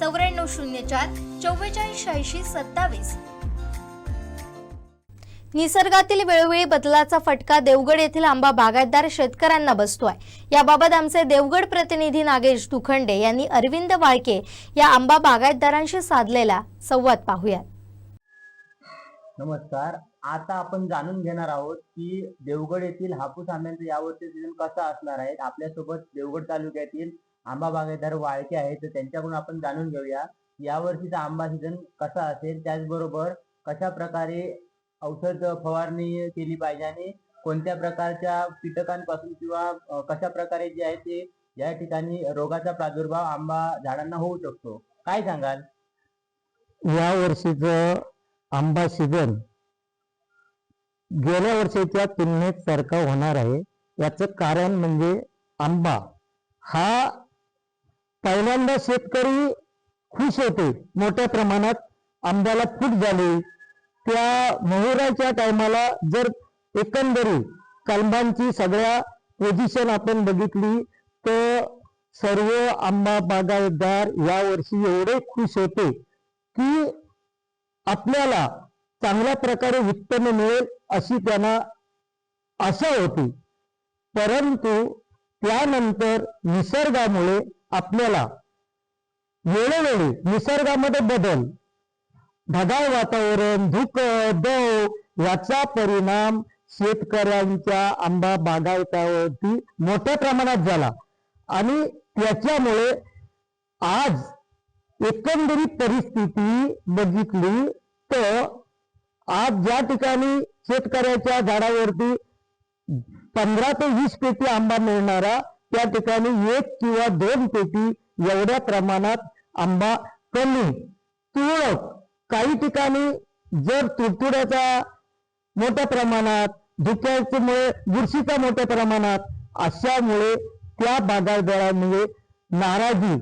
चौऱ्याण्णव शून्य चार चव्वेचाळीस शहाऐंशी सत्तावीस. निसर्गातील वेळोवेळी बदलाचा फटका देवगड येथील आंबा बागायतदार शेतकऱ्यांना बसतोय. याबाबत आमचे देवगड प्रतिनिधी नागेश दुखंडे यांनी अरविंद वाळके या आंबा बागायतदारांशी साधलेला संवाद पाहूयात. नमस्कार. आता आपण जाणून घेणार आहोत की देवगड येथील हापूस आंब्यांचा यावर्षी सीझन कसा असणार आहे. आपल्यासोबत देवगड तालुक्यातील आंबा बागायतदार वाळके आहेत तर त्यांच्याकडून आपण जाणून घेऊया यावर्षीचा आंबा सीझन कसा असेल त्याचबरोबर कशा प्रकारे औषध फवारणी केली पाहिजे आणि कोणत्या प्रकारच्या कीटकांपासून किंवा कशा प्रकारे जे आहे ते या ठिकाणी रोगाचा प्रादुर्भाव आंबा झाडांना होऊ शकतो. काय सांगाल? या वर्षीच आंबा सीझन गेल्या वर्षीच्या तुलनेत सारखा होणार आहे. याचं कारण म्हणजे आंबा हा पहिल्यांदा शेतकरी खुश होते. मोठ्या प्रमाणात आंब्याला फूट झाली. त्या मोहराच्या टायमाला जर एकंदरीत कलमांची सगळ्या पोझिशन आपण बघितली तर सर्व आंबा बागायतदार या वर्षी एवढे खुश होते की आपल्याला चांगल्या प्रकारे उत्पन्न मिळेल अशी त्यांना आशा होती. परंतु त्यानंतर निसर्गामुळे आपल्याला वेळोवेळी निसर्गामध्ये बदल ढगाळ वातावरण धुक दव याचा परिणाम शेतकऱ्यांच्या आंबा बागायतावरती मोठ्या प्रमाणात झाला. आणि त्याच्यामुळे आज एकंदरीत परिस्थिती बघितली तर आज ज्या ठिकाणी शेतकऱ्याच्या झाडावरती पंधरा ते वीस पेटी आंबा मिळणारा त्या ठिकाणी एक किंवा दोन पेटी एवढ्या प्रमाणात आंबा कमी. तुरळक. काही ठिकाणी जर तुडतुड्याचा मोठ्या प्रमाणात धुक्याच्यामुळे बुरशीचा मोठ्या प्रमाणात अशामुळे त्या बागायतदारांमुळे नाराजी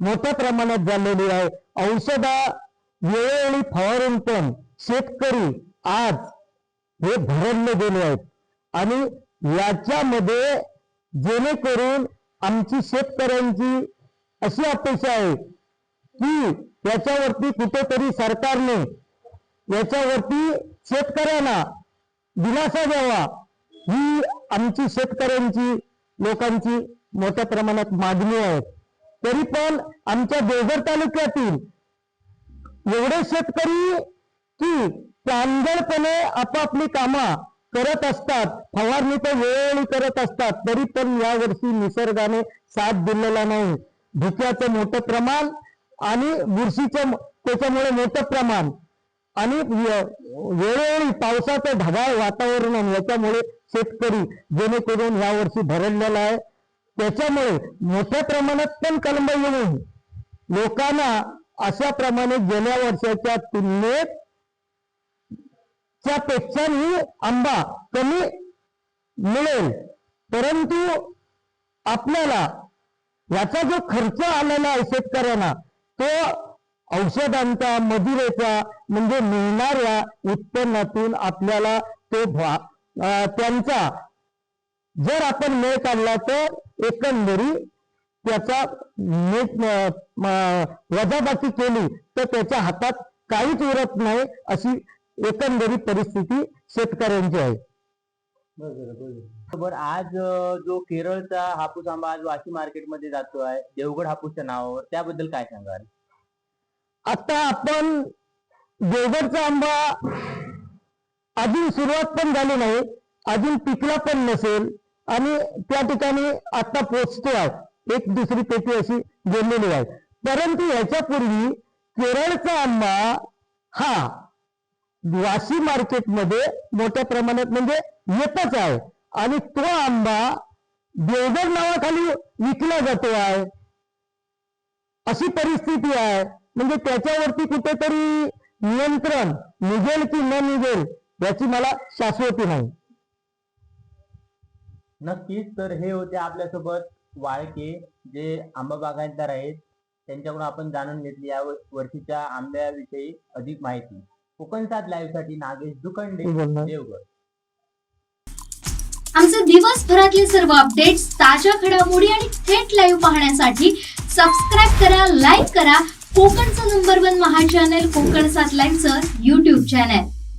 मोठ्या प्रमाणात झालेली आहे. औषधा वेळोवेळी फवारून पण शेतकरी आज हे भरडले गेले आहेत. आणि याच्यामध्ये जेणेकरून आमची शेतकऱ्यांची अशी अपेक्षा आहे की याच्यावरती कुठेतरी सरकारने याच्यावरती शेतकऱ्यांना दिलासा द्यावा. ही आमची शेतकऱ्यांची लोकांची मोठ्या प्रमाणात मागणी आहे. तरी पण आमच्या देवघर तालुक्यातील एवढे शेतकरी की प्रांजळपणे आपापली कामं करत असतात फवारणी तर वेळोवेळी करत असतात तरी पण यावर्षी निसर्गाने साथ दिलेला नाही. धुक्याचं मोठं प्रमाण आणि बुरशीचं त्याच्यामुळे मोठं प्रमाण. आणि वेळोवेळी पावसाचं ढगाळ वातावरण आहे. याच्यामुळे शेतकरी जेणेकरून यावर्षी भरडलेला आहे. त्याच्यामुळे मोठ्या प्रमाणात पण कलम येऊन लोकांना अशा प्रमाणे गेल्या वर्षाच्या तुलनेत त्यापेक्षाही आंबा कमी मिळेल. परंतु आपल्याला याचा जो खर्च आलेला आहे शेतकऱ्यांना तो औषधांचा मजुरेचा म्हणजे मिळणाऱ्या उत्पन्नातून आपल्याला तो भा- त्यांचा जर आपण मेळ काढला तर एकंदरी त्याचा नीट वजाबाकी केली तर त्याच्या हातात काहीच उरत नाही अशी एकंदरीत परिस्थिती शेतकऱ्यांची आहे. बरोबर आज जो केरळचा हापूस आंबा आज वाशी मार्केटमध्ये जातो आहे देवगड हापूसच्या नावावर त्याबद्दल काय सांगाल? आता आपण देवगडचा आंबा अजून सुरुवात पण झाली नाही अजून पिकला पण नसेल आणि त्या ठिकाणी आता पोचतो आहे. एक दुसरी पेटी अशी गेलेली आहे. परंतु याच्यापूर्वी केरळचा आंबा हा वाशी मार्केटमध्ये मोठ्या प्रमाणात म्हणजे येतच आहे. आणि तो आंबा देवगड नावाखाली विकला जातो आहे. अशी परिस्थिती आहे. म्हणजे त्याच्यावरती कुठेतरी नियंत्रण निघेल की न निघेल याची मला शाश्वती नाही. नक्कीच तर हे होते आपल्यासोबत वाळके जे आंबा बागायतदार आहेत. त्यांच्याकडून आपण जाणून घेतली या वर्षीच्या आंब्याविषयी अधिक माहिती. कोकण सात लाईव्हसाठी नागेश बोलणार. देवगड. आमचे दिवसभरातले सर्व अपडेट्स ताज्या घडामोडी आणि थेट लाईव्ह पाहण्यासाठी सबस्क्राईब करा लाईक करा. कोकणचं नंबर वन महा चॅनल कोकण सात लाईव्हचं युट्यूब चॅनल